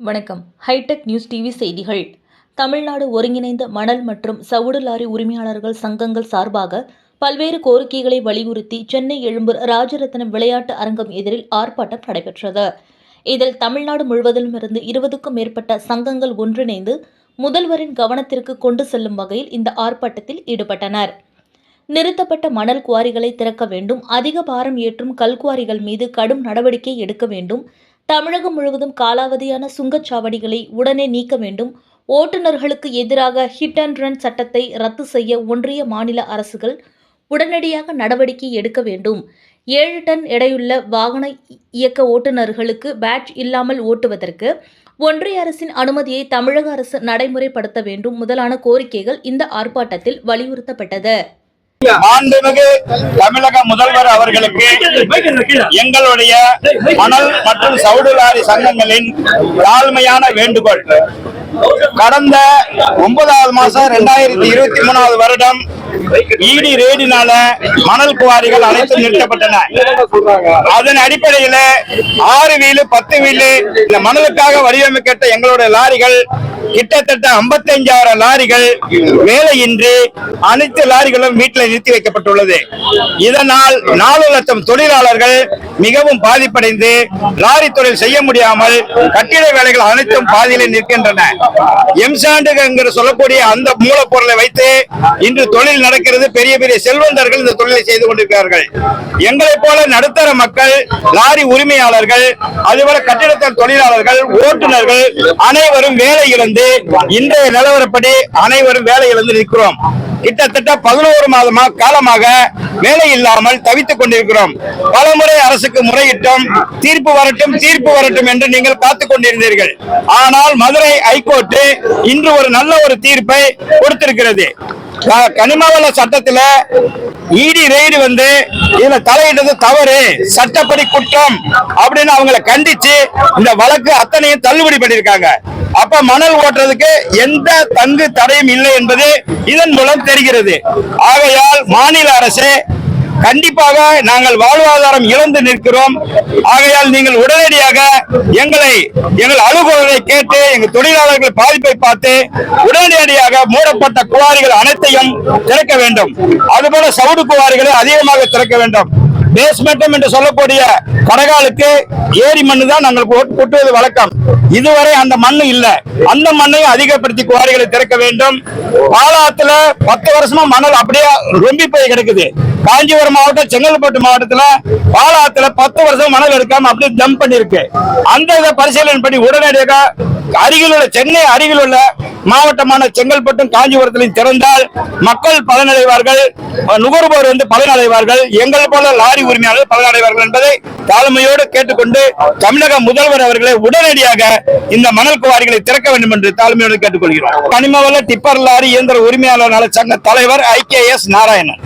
வணக்கம். Hitech news TV செய்திகள். தமிழ்நாடு ஒருங்கிணைந்த மணல் மற்றும் சவுடு லாரி உரிமையாளர்கள் சங்கங்கள் சார்பாக பல்வேறு கோரிக்கைகளை வலியுறுத்தி சென்னை எழும்பூர் ராஜரத்னம் விளையாட்டு அரங்கம் எதிரில் ஆர்ப்பாட்டம் நடைபெற்றது. இதில் தமிழ்நாடு முழுவதிலும் இருந்து இருபதுக்கும் மேற்பட்ட சங்கங்கள் ஒன்றிணைந்து முதல்வரின் கவனத்திற்கு கொண்டு செல்லும் வகையில் இந்த ஆர்ப்பாட்டத்தில் ஈடுபட்டனர். நிறுத்தப்பட்ட மணல் குவாரிகளை திறக்க வேண்டும். அதிக பாரம் ஏற்றும் கல்குவாரிகள் மீது கடும் நடவடிக்கை எடுக்க வேண்டும். தமிழகம் முழுவதும் காலாவதியான சுங்கச்சாவடிகளை உடனே நீக்க வேண்டும். ஓட்டுநர்களுக்கு எதிராக ஹிட் அண்ட் ரன் சட்டத்தை ரத்து செய்ய ஒன்றிய மாநில அரசுகள் உடனடியாக நடவடிக்கை எடுக்க வேண்டும். ஏழு டன் எடையுள்ள வாகன இயக்க ஓட்டுநர்களுக்கு பேட்ச் இல்லாமல் ஓட்டுவதற்கு ஒன்றிய அரசின் அனுமதியை தமிழக அரசு நடைமுறைப்படுத்த வேண்டும் முதலான கோரிக்கைகள் இந்த ஆர்ப்பாட்டத்தில் வலியுறுத்தப்பட்டது. மாண்புமிகு தமிழக முதல்வர் அவர்களுக்கு எங்களுடைய மணல் மற்றும் சவுடு லாரி சங்கங்களின் தாழ்மையான வேண்டுகோள். கடந்த ஒன்பதாவது மாசம் இரண்டாயிரத்தி இருபத்தி மூணாவது வருடம் ஈடி ரேடினால மணல் குவாரிகள் அனைத்தும் நிறுத்தப்பட்டன. அதன் அடிப்படையில ஆறு வீலு பத்து வீலு இந்த மணலுக்காக வடிவமைக்கப்பட்ட எங்களுடைய லாரிகள் கிட்டத்தட்ட 55000 லாரிகள் வேலையின்றி அனைத்து லாரிகளும் வீட்டில் நிறுத்தி வைக்கப்பட்டுள்ளது. இதனால் நாலு லட்சம் தொழிலாளர்கள் மிகவும் பாதிப்படைந்து லாரி தொழில் செய்ய முடியாமல் கட்டிட வேலைகள் அனைத்தும் பாதியில் நிற்கின்றன. எம்சாண்டு சொல்லக்கூடிய அந்த மூலப்பொருளை வைத்து இன்று தொழில் நடக்கிறது. பெரிய பெரிய செல்வந்தர்கள் இந்த தொழிலை செய்து கொண்டிருக்கிறார்கள். எங்களைப் போல நடுத்தர மக்கள் லாரி உரிமையாளர்கள் அதுபோல கட்டிடத்தல் தொழிலாளர்கள் ஓட்டுநர்கள் அனைவரும் வேலை இழந்து இன்றைய நிலவரப்படி அனைவரும் வேலையிலிருந்து நிற்கிறோம். கிட்டத்தட்ட பதினோரு மாதமா காலமாக வேலை இல்லாமல் தவித்துக் கொண்டிருக்கிறோம். பலமுறை அரசுக்கு முறையிட்டும் தீர்ப்பு வரட்டும் தீர்ப்பு வரட்டும் என்று நீங்கள் பார்த்து கொண்டிருந்தீர்கள். ஆனால் மதுரை ஹைகோர்ட் இன்று ஒரு நல்ல ஒரு தீர்ப்பை கொடுத்திருக்கிறது. கனிமவள சட்டத்துல இடி ரெய்டு வந்து இதுல தலையிட்டது தவறு சட்டப்படி குற்றம் அப்படின்னு அவங்களை கண்டிச்சு இந்த வழக்கு அத்தனையும் தள்ளுபடி பண்ணிருக்காங்க அப்ப மணல் ஓட்டுறதுக்கு எந்த தங்கு தடையும் இல்லை என்பது இதன் மூலம் தெரிகிறது. ஆகையால் மாநில அரசு கண்டிப்பாக நாங்கள் வாழ்வாதாரம் இழந்து நிற்கிறோம். ஆகையால் நீங்கள் உடனடியாக எங்களை எங்கள் அலுவலரை கேட்டு எங்கள் தொழிலாளர்கள் பாதிப்பை பார்த்து உடனடியாக மூடப்பட்ட குவாரிகள் அனைத்தையும் திறக்க வேண்டும். அதுபோல சவுடு குவாரிகளை அதிகமாக திறக்க வேண்டும். பேஸ்மெண்டம் என்று சொல்லக்கூடிய கடகாலுக்கு ஏரி மண்ணு தான் நாங்கள் கொட்டுவது வழக்கம். இதுவரை அந்த மண்ணு இல்ல. அந்த மண்ணையும் அதிகப்படுத்தி குவாரிகளை திறக்க வேண்டும். பாலாத்துல பத்து வருஷமா மணல் அப்படியே ரொம்பி போய் கிடக்குது. காஞ்சிபுரம் மாவட்டம் செங்கல்பட்டு மாவட்டத்துல பாலாத்துல பத்து வருஷம் மணல் எடுக்காம அப்படியே டம்ப் பண்ணிருக்கு அந்த இதை பரிசீலனை பண்ணி உடனடியாக அருகில் உள்ள சென்னை அருகில் உள்ள மாவட்டமான செங்கல்பட்டும் காஞ்சிபுரத்திலும் திறந்தால் மக்கள் பலனடைவார்கள். நுகர்வோர் வந்து பலனடைவார்கள். எங்கள் போல லாரி உரிமையாளர்கள் பலனடைவார்கள் என்பதை தாழ்மையோடு கேட்டுக்கொண்டு தமிழக முதல்வர் அவர்களை உடனடியாக இந்த மணல் குவாரிகளை திறக்க வேண்டும் என்று தாழ்மையோடு கேட்டுக்கொள்கிறோம். கனிமவள டிப்பர் லாரி இயந்திர உரிமையாளர் நல சங்க தலைவர் ஐ கே எஸ் நாராயணன்.